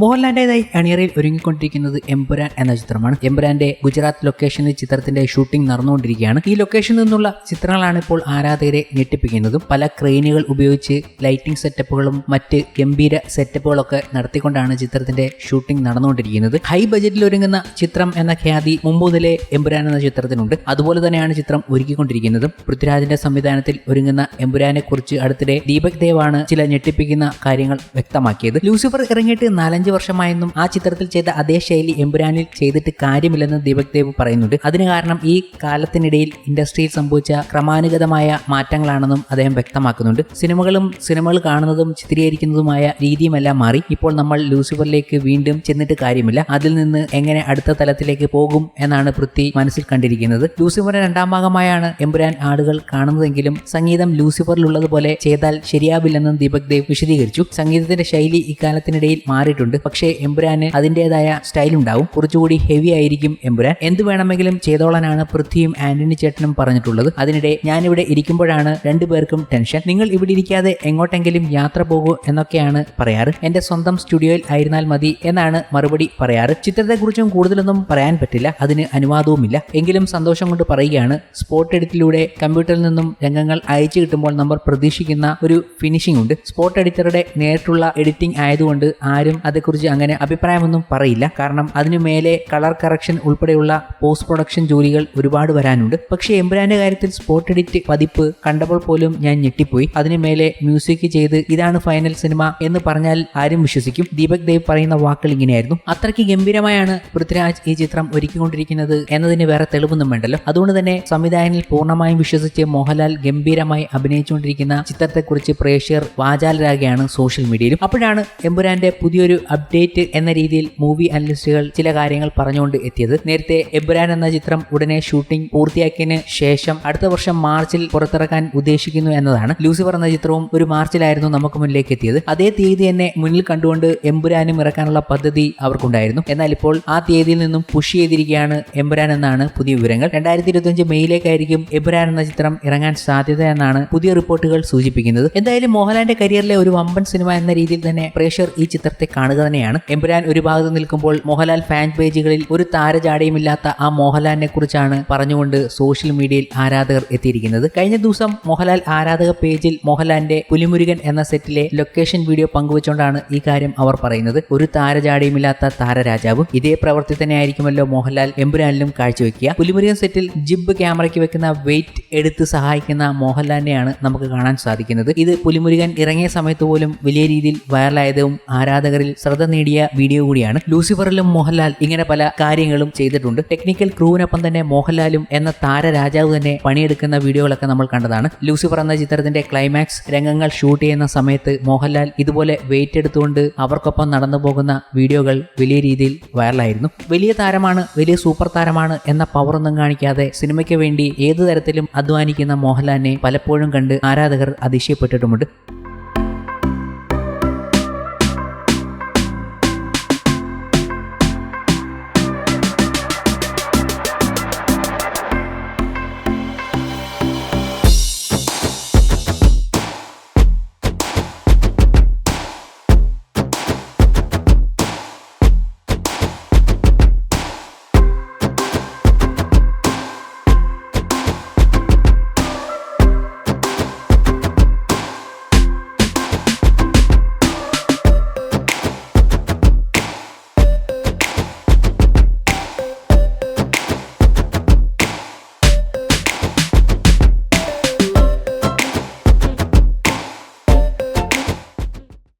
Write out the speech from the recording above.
മോഹൻലാലിന്റേതായി അണിയറയിൽ ഒരുങ്ങിക്കൊണ്ടിരിക്കുന്നത് എംപുരാൻ എന്ന ചിത്രമാണ്. എംപുരാന്റെ ഗുജറാത്ത് ലൊക്കേഷനിൽ ചിത്രത്തിന്റെ ഷൂട്ടിംഗ് നടന്നുകൊണ്ടിരിക്കുകയാണ്. ഈ ലൊക്കേഷനിൽ നിന്നുള്ള ചിത്രങ്ങളാണ് ഇപ്പോൾ ആരാധകരെ ഞെട്ടിപ്പിക്കുന്നതും. പല ക്രെയിനുകൾ ഉപയോഗിച്ച് ലൈറ്റിംഗ് സെറ്റപ്പുകളും മറ്റ് ഗംഭീര സെറ്റപ്പുകളൊക്കെ നടത്തിക്കൊണ്ടാണ് ചിത്രത്തിന്റെ ഷൂട്ടിംഗ് നടന്നുകൊണ്ടിരിക്കുന്നത്. ഹൈ ബജറ്റിൽ ഒരുങ്ങുന്ന ചിത്രം എന്ന ഖ്യാതി മുമ്പ് മുതലേ എമ്പുരാൻ എന്ന ചിത്രത്തിനുണ്ട്. അതുപോലെ തന്നെയാണ് ചിത്രം ഒരുക്കിക്കൊണ്ടിരിക്കുന്നതും. പൃഥ്വിരാജിന്റെ സംവിധാനത്തിൽ ഒരുങ്ങുന്ന എംപുരാനെ കുറിച്ച് അടുത്തിടെ ദീപക് ദേവാണ് ചില ഞെട്ടിപ്പിക്കുന്ന കാര്യങ്ങൾ വ്യക്തമാക്കിയത്. ലൂസിഫർ ഇറങ്ങിയിട്ട് നാലഞ്ച് വർഷമായെന്നും ആ ചിത്രത്തിൽ ചെയ്ത അതേ ശൈലി എമ്പുരാനിൽ ചെയ്തിട്ട് കാര്യമില്ലെന്ന് ദീപക് ദേവ് പറയുന്നുണ്ട്. അതിന് കാരണം ഈ കാലത്തിനിടയിൽ ഇൻഡസ്ട്രിയിൽ സംഭവിച്ച ക്രമാനുഗതമായ മാറ്റങ്ങളാണെന്നും അദ്ദേഹം വ്യക്തമാക്കുന്നുണ്ട്. സിനിമകളും സിനിമകൾ കാണുന്നതും ചിത്രീകരിക്കുന്നതുമായ രീതിയുമെല്ലാം മാറി. ഇപ്പോൾ നമ്മൾ ലൂസിഫറിലേക്ക് വീണ്ടും ചെന്നിട്ട് കാര്യമില്ല. അതിൽ നിന്ന് എങ്ങനെ അടുത്ത തലത്തിലേക്ക് പോകും എന്നാണ് പൃഥ്വി മനസ്സിൽ കണ്ടിരിക്കുന്നത്. ലൂസിഫറിന്റെ രണ്ടാം ഭാഗമായാണ് എമ്പുരാൻ ആളുകൾ കാണുന്നതെങ്കിലും സംഗീതം ലൂസിഫറിലുള്ളതുപോലെ ചെയ്താൽ ശരിയാവില്ലെന്നും ദീപക് ദേവ് വിശദീകരിച്ചു. സംഗീതത്തിന്റെ ശൈലി ഇക്കാലത്തിനിടയിൽ മാറിയിട്ടുണ്ട്. പക്ഷേ എംപുരാന് അതിന്റെതായ സ്റ്റൈൽ ഉണ്ടാവും. കുറച്ചുകൂടി ഹെവി ആയിരിക്കും എംപുരാൻ എന്ത് വേണമെങ്കിലും ചെയ്തോളാനാണ് പൃഥ്വിയും ആന്റണി ചേട്ടനും പറഞ്ഞിട്ടുള്ളത്. അതിനിടെ ഞാനിവിടെ ഇരിക്കുമ്പോഴാണ് രണ്ടുപേർക്കും ടെൻഷൻ നിങ്ങൾ ഇവിടെ ഇരിക്കാതെ എങ്ങോട്ടെങ്കിലും യാത്ര പോകൂ എന്നൊക്കെയാണ് പറയാറ്. എന്റെ സ്വന്തം സ്റ്റുഡിയോയിൽ ആയിരുന്നാൽ മതി എന്നാണ് മറുപടി പറയാറ്. ചിത്രത്തെക്കുറിച്ചും കൂടുതലൊന്നും പറയാൻ പറ്റില്ല. അതിന് അനുവാദവുമില്ല. എങ്കിലും സന്തോഷം കൊണ്ട് പറയുകയാണ്. സ്പോട്ട് എഡിറ്റിലൂടെ കമ്പ്യൂട്ടറിൽ നിന്നും രംഗങ്ങൾ അയച്ചു കിട്ടുമ്പോൾ നമ്മൾ പ്രതീക്ഷിക്കുന്ന ഒരു ഫിനിഷിംഗ് ഉണ്ട്. സ്പോട്ട് എഡിറ്ററുടെ നേരിട്ടുള്ള എഡിറ്റിംഗ് ആയതുകൊണ്ട് ആരും അതേക്കുറിച്ച് അങ്ങനെ അഭിപ്രായമൊന്നും പറയില്ല. കാരണം അതിനു മേലെ കളർ കറക്ഷൻ ഉൾപ്പെടെയുള്ള പോസ്റ്റ് പ്രൊഡക്ഷൻ ജോലികൾ ഒരുപാട് വരാനുണ്ട്. പക്ഷേ എംബ്രാന്റെ കാര്യത്തിൽ സ്പോട്ട് എഡിറ്റ് പതിപ്പ് കണ്ടപ്പോൾ പോലും ഞാൻ ഞെട്ടിപ്പോയി. അതിനു മേലെ മ്യൂസിക് ചെയ്ത് ഇതാണ് ഫൈനൽ സിനിമ എന്ന് പറഞ്ഞാൽ ആരും വിശ്വസിക്കും. ദീപക് ദേവ് പറയുന്ന വാക്കുകൾ ഇങ്ങനെയായിരുന്നു. അത്രയ്ക്ക് ഗംഭീരമായാണ് പൃഥ്വിരാജ് ഈ ചിത്രം ഒരുക്കിക്കൊണ്ടിരിക്കുന്നത് എന്നതിന് വേറെ തെളിവൊന്നും വേണ്ടല്ലോ. അതുകൊണ്ട് തന്നെ സംവിധായകനിൽ പൂർണമായും വിശ്വസിച്ച് മോഹൻലാൽ ഗംഭീരമായി അഭിനയിച്ചുകൊണ്ടിരിക്കുന്ന ചിത്രത്തെക്കുറിച്ച് പ്രേക്ഷകർ വാചാലരാകുകയാണ് സോഷ്യൽ മീഡിയയിലും അപ്പോഴാണ് എമ്പുരാന്റെ പുതിയൊരു അപ്ഡേറ്റ് എന്ന രീതിയിൽ മൂവി അനലിസ്റ്റുകൾ ചില കാര്യങ്ങൾ പറഞ്ഞുകൊണ്ട് എത്തിയത്. നേരത്തെ എബ്രാൻ എന്ന ചിത്രം ഉടനെ ഷൂട്ടിംഗ് പൂർത്തിയാക്കിയതിന് ശേഷം അടുത്ത വർഷം മാർച്ചിൽ പുറത്തിറക്കാൻ ഉദ്ദേശിക്കുന്നു എന്നതാണ്. ലൂസിഫർ എന്ന ചിത്രവും ഒരു മാർച്ചിലായിരുന്നു നമുക്ക് മുന്നിലേക്ക് എത്തിയത്. അതേ തീയതി തന്നെ മുന്നിൽ കണ്ടുകൊണ്ട് എമ്പുരാനും ഇറക്കാനുള്ള പദ്ധതി അവർക്കുണ്ടായിരുന്നു. എന്നാൽ ഇപ്പോൾ ആ തീയതിയിൽ നിന്നും പുഷ് ചെയ്തിരിക്കുകയാണ് എമ്പുരാൻ എന്നാണ് പുതിയ വിവരങ്ങൾ. രണ്ടായിരത്തി ഇരുപത്തിയഞ്ച് മെയ്യിലേക്കായിരിക്കും എമ്പുരാൻ എന്ന ചിത്രം ഇറങ്ങാൻ സാധ്യത എന്നാണ് പുതിയ റിപ്പോർട്ടുകൾ സൂചിപ്പിക്കുന്നത്. എന്തായാലും മോഹൻലാലിന്റെ കരിയറിലെ ഒരു വമ്പൻ സിനിമ എന്ന രീതിയിൽ തന്നെ പ്രേക്ഷകർ ഈ ചിത്രത്തെ കാണുക തന്നെയാണ്. എമ്പുരാൻ ഒരു ഭാഗത്ത് നിൽക്കുമ്പോൾ മോഹൻലാൽ ഫാൻ പേജുകളിൽ ഒരു താരജാടയുമില്ലാത്ത ആ മോഹൻലാലിനെ കുറിച്ചാണ് പറഞ്ഞുകൊണ്ട് സോഷ്യൽ മീഡിയയിൽ ആരാധകർ എത്തിയിരിക്കുന്നത്. കഴിഞ്ഞ ദിവസം മോഹൻലാൽ ആരാധക പേജിൽ മോഹൻലാലിന്റെ പുലിമുരുകൻ എന്ന സെറ്റിലെ ലൊക്കേഷൻ വീഡിയോ പങ്കുവച്ചുകൊണ്ടാണ് ഈ കാര്യം അവർ പറയുന്നത്. ഒരു താരജാടയുമില്ലാത്ത താരരാജാവ്. ഇതേ പ്രവൃത്തി തന്നെ ആയിരിക്കുമല്ലോ മോഹൻലാൽ എമ്പുരാനിലും കാഴ്ചവെക്കുക. പുലിമുരുകൻ സെറ്റിൽ ജിബ് ക്യാമറയ്ക്ക് വെക്കുന്ന വെയിറ്റ് എടുത്ത് സഹായിക്കുന്ന മോഹൻലാലിനെയാണ് നമുക്ക് കാണാൻ സാധിക്കുന്നത്. ഇത് പുലിമുരുകൻ ഇറങ്ങിയ സമയത്ത് പോലും വലിയ രീതിയിൽ വൈറലായതും ആരാധകരിൽ ശ്രദ്ധ നേടിയ വീഡിയോ കൂടിയാണ്. ലൂസിഫറിലും മോഹൻലാൽ ഇങ്ങനെ പല കാര്യങ്ങളും ചെയ്തിട്ടുണ്ട്. ടെക്നിക്കൽ ക്രൂവിനൊപ്പം തന്നെ മോഹൻലാലും എന്ന താരരാജാവ് തന്നെ പണിയെടുക്കുന്ന വീഡിയോകളൊക്കെ നമ്മൾ കണ്ടതാണ്. ലൂസിഫർ എന്ന ചിത്രത്തിന്റെ ക്ലൈമാക്സ് രംഗങ്ങൾ ഷൂട്ട് ചെയ്യുന്ന സമയത്ത് മോഹൻലാൽ ഇതുപോലെ വെയിറ്റ് എടുത്തുകൊണ്ട് അവർക്കൊപ്പം നടന്നു പോകുന്ന വീഡിയോകൾ വലിയ രീതിയിൽ വൈറലായിരുന്നു വലിയ താരമാണ് വലിയ സൂപ്പർ താരമാണ് എന്ന പവറൊന്നും കാണിക്കാതെ സിനിമയ്ക്ക് വേണ്ടി ഏതു തരത്തിലും അധ്വാനിക്കുന്ന മോഹൻലാലിനെ പലപ്പോഴും കണ്ട് ആരാധകർ അതിശയപ്പെട്ടിട്ടുമുണ്ട്.